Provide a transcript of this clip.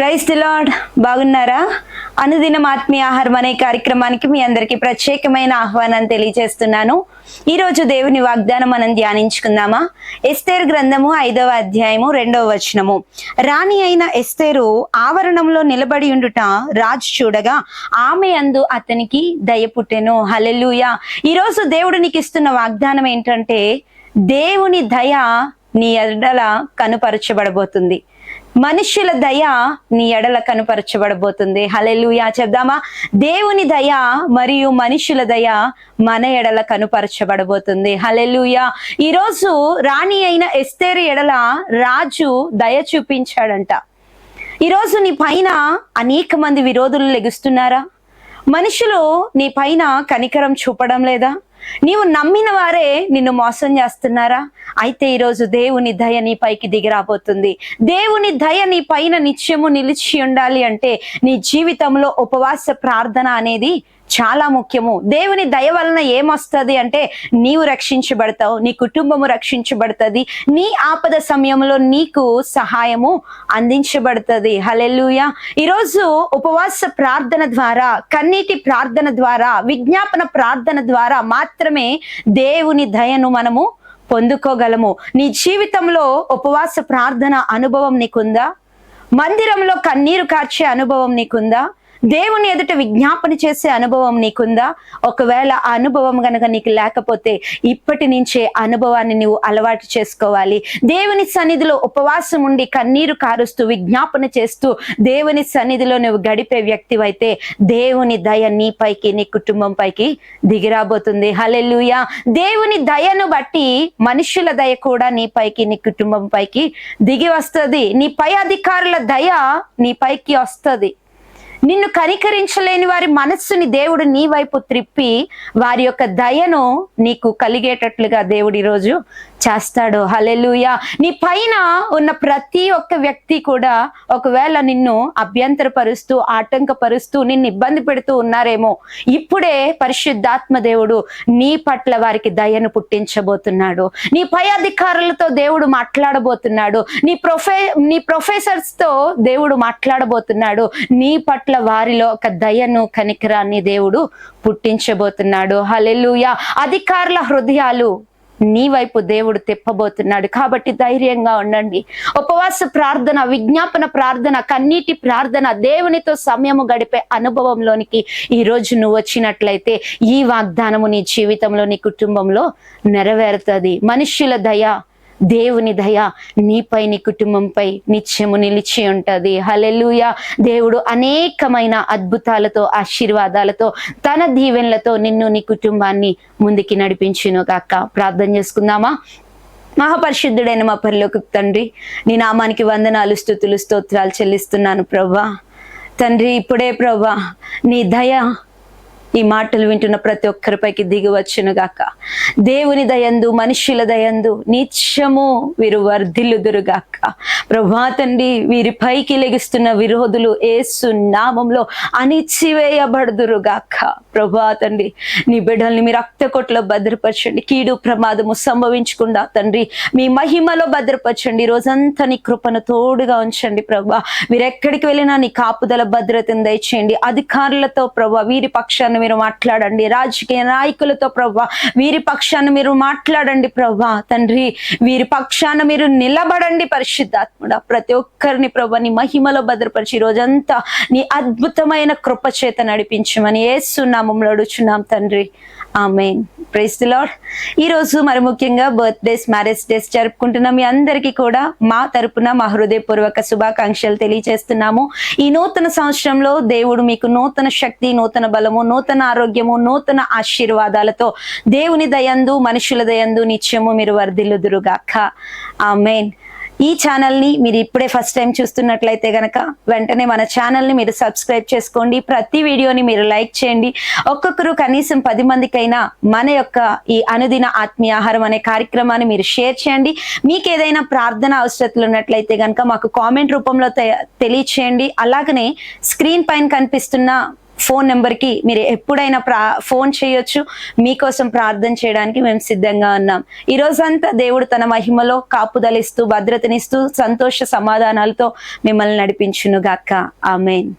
Praise the lord. బాగున్నారా? అనుదినం ఆత్మీయ ఆహారం అనే కార్యక్రమానికి మీ అందరికీ ప్రత్యేకమైన ఆహ్వానం తెలియజేస్తున్నాను. ఈరోజు దేవుని వాగ్దానం మనం ధ్యానించుకుందామా? ఎస్తేరు గ్రంథము ఐదవ అధ్యాయము రెండవ వచనము. రాణి అయిన ఎస్తేరు ఆవరణంలో నిలబడి ఉండుట రాజు చూడగా ఆమె అందు అతనికి దయ పుట్టెను. హలెలుయ ఈరోజు దేవుడు నీకు ఇస్తున్న వాగ్దానం ఏంటంటే దేవుని దయ నీ ఎడల కనుపరచబడబోతుంది. మనుష్యుల దయ నీ ఎడల కనుపరచబడబోతుంది. హలెలుయా చెప్దామా? దేవుని దయ మరియు మనుషుల దయ మన ఎడల కనుపరచబడబోతుంది. హలెలుయా ఈరోజు రాణి అయిన ఎస్తేరు ఎడల రాజు దయ చూపించాడంట. ఈరోజు నీ పైన అనేక మంది విరోధులు లెగుస్తున్నారా? మనుషులు నీ పైన కనికరం చూపడం లేదా? నీవు నమ్మిన వారే నిన్ను మోసం చేస్తున్నారా? అయితే ఈరోజు దేవుని దయ నీ పైకి దిగిరాబోతుంది. దేవుని దయ నీ పైన నిత్యము నిలిచి ఉండాలి అంటే నీ జీవితంలో ఉపవాస ప్రార్థన అనేది చాలా ముఖ్యము. దేవుని దయ వలన ఏమొస్తుంది అంటే నీవు రక్షించబడతావు నీ కుటుంబము రక్షించబడుతుంది నీ ఆపద సమయంలో నీకు సహాయము అందించబడుతుంది. హలెలుయ ఈరోజు ఉపవాస ప్రార్థన ద్వారా కన్నీటి ప్రార్థన ద్వారా విజ్ఞాపన ప్రార్థన ద్వారా మాత్రమే దేవుని దయను మనము పొందుకోగలము. నీ జీవితంలో ఉపవాస ప్రార్థన అనుభవం నీకుందా? మందిరంలో కన్నీరు కార్చే అనుభవం నీకుందా? దేవుని ఎదుట విజ్ఞాపన చేసే అనుభవం నీకుందా? ఒకవేళ ఆ అనుభవం గనక నీకు లేకపోతే ఇప్పటి నుంచే అనుభవాన్ని నువ్వు అలవాటు చేసుకోవాలి. దేవుని సన్నిధిలో ఉపవాసం ఉండి కన్నీరు కారుస్తూ విజ్ఞాపన చేస్తూ దేవుని సన్నిధిలో నువ్వు గడిపే వ్యక్తివైతే దేవుని దయ నీపైకి నీ కుటుంబం పైకి దిగిరాబోతుంది. హలెలుయా దేవుని దయను బట్టి మనుషుల దయ కూడా నీ పైకి నీ కుటుంబం పైకి దిగి వస్తుంది. నీ పై అధికారుల దయ నీ పైకి వస్తుంది. నిన్ను కనికరించలేని వారి మనస్సుని దేవుడు నీ వైపు త్రిప్పి వారి యొక్క దయను నీకు కలిగేటట్లుగా దేవుడు ఈరోజు చేస్తాడు. హలెలుయా నీ పైన ఉన్న ప్రతి ఒక్క వ్యక్తి కూడా ఒకవేళ నిన్ను అభ్యంతరపరుస్తూ ఆటంకపరుస్తూ నిన్ను ఇబ్బంది పెడుతూ ఉన్నారేమో ఇప్పుడే పరిశుద్ధాత్మ దేవుడు నీ పట్ల వారికి దయను పుట్టించబోతున్నాడు. నీ పై అధికారులతో దేవుడు మాట్లాడబోతున్నాడు. నీ ప్రొఫె నీ ప్రొఫెసర్స్తో దేవుడు మాట్లాడబోతున్నాడు. నీ పట్ల వారిలో ఒక దయను కనికరాన్ని దేవుడు పుట్టించబోతున్నాడు. హలెలుయా అధికారుల హృదయాలు నీ వైపు దేవుడు తిప్పబోతున్నాడు. కాబట్టి ధైర్యంగా ఉండండి. ఉపవాస ప్రార్థన విజ్ఞాపన ప్రార్థన కన్నీటి ప్రార్థన దేవునితో సమయము గడిపే అనుభవంలోనికి ఈ రోజు నువ్వు వచ్చినట్లయితే ఈ వాగ్దానము నీ జీవితంలో నీ కుటుంబంలో నెరవేరుతుంది. మనుష్యుల దయ దేవుని దయ నీపై నీ కుటుంబంపై నిత్యము నిలిచి ఉంటుంది. హలెలుయ దేవుడు అనేకమైన అద్భుతాలతో ఆశీర్వాదాలతో తన దీవెనలతో నిన్ను నీ కుటుంబాన్ని ముందుకి నడిపించును కాక ప్రార్థన చేసుకుందామా? మహాపరిశుద్ధుడైన మా పరిలోకి తండ్రి నీ నామానికి వందనాలు స్థుతులు స్తోత్రాలు చెల్లిస్తున్నాను ప్రభా. తండ్రి ఇప్పుడే ప్రభా నీ దయ ఈ మాటలు వింటున్న ప్రతి ఒక్కరిపైకి దిగి వచ్చును దేవుని దయందు మనుష్యుల దయందు నిత్యము వీరు వర్ధిల్లుదురుగాక ప్రభా తండ్రి వీరి పైకి లెగిస్తున్న విరోధులు ఏసు నామంలో అణిచివేయబడుదురుగాక ప్రభా తండ్రి నీ బిడ్డల్ని మీ రక్త కొట్లో భద్రపరచండి. కీడు ప్రమాదము సంభవించకుండా తండ్రి మీ మహిమలో భద్రపరచండి. రోజంతా నీ కృపను తోడుగా ఉంచండి ప్రభా. మీరు ఎక్కడికి వెళ్ళినా నీ కాపుదల భద్రతను దయచేయండి. అధికారులతో ప్రభా వీరి పక్షాన్ని మీరు మాట్లాడండి. రాజకీయ నాయకులతో ప్రభా వీరి పక్షాన్ని మీరు మాట్లాడండి ప్రభా తండ్రి వీరి పక్షాన మీరు నిలబడండి పరిశుద్ధాత్ముడ. ప్రతి ఒక్కరిని ప్రభా నీ మహిమలో భద్రపరిచి రోజంతా నీ అద్భుతమైన కృప చేత నడిపించమని ఏసునామంలో అడుచున్నాం తండ్రి. ఆమెన్ ప్రైస్ ది ఈరోజు మరి ముఖ్యంగా బర్త్డేస్ మ్యారేజ్ డేస్ జరుపుకుంటున్న మీ అందరికీ కూడా మా తరపున మా హృదయపూర్వక శుభాకాంక్షలు తెలియజేస్తున్నాము. ఈ నూతన సంవత్సరంలో దేవుడు మీకు నూతన శక్తి నూతన బలము నూతన ఆరోగ్యము నూతన ఆశీర్వాదాలతో దేవుని దయందు మనుషుల దయందు నిత్యము మీరు వర్ధిల్లుదురుగాక. ఆమెన్ ఈ ఛానల్ని మీరు ఇప్పుడే ఫస్ట్ టైం చూస్తున్నట్లయితే గనక వెంటనే మన ఛానల్ని మీరు సబ్స్క్రైబ్ చేసుకోండి. ప్రతి వీడియోని మీరు లైక్ చేయండి. ఒక్కొక్కరు కనీసం పది మందికైనా మన యొక్క ఈ అనుదిన ఆత్మీయాహారం అనే కార్యక్రమాన్ని మీరు షేర్ చేయండి. మీకు ఏదైనా ప్రార్థన అవసరతలు ఉన్నట్లయితే గనక మాకు కామెంట్ రూపంలో తె- తెలియచేయండి. అలాగనే స్క్రీన్ పైన కనిపిస్తున్న ఫోన్ నెంబర్కి మీరు ఎప్పుడైనా ప్రా ఫోన్ చేయొచ్చు. మీకోసం ప్రార్థన చేయడానికి మేము సిద్ధంగా ఉన్నాం. ఈ రోజంతా దేవుడు తన మహిమలో కాపుదలిస్తూ భద్రతనిస్తూ సంతోష సమాధానాలతో మిమ్మల్ని నడిపించును గాక ఆమెన్.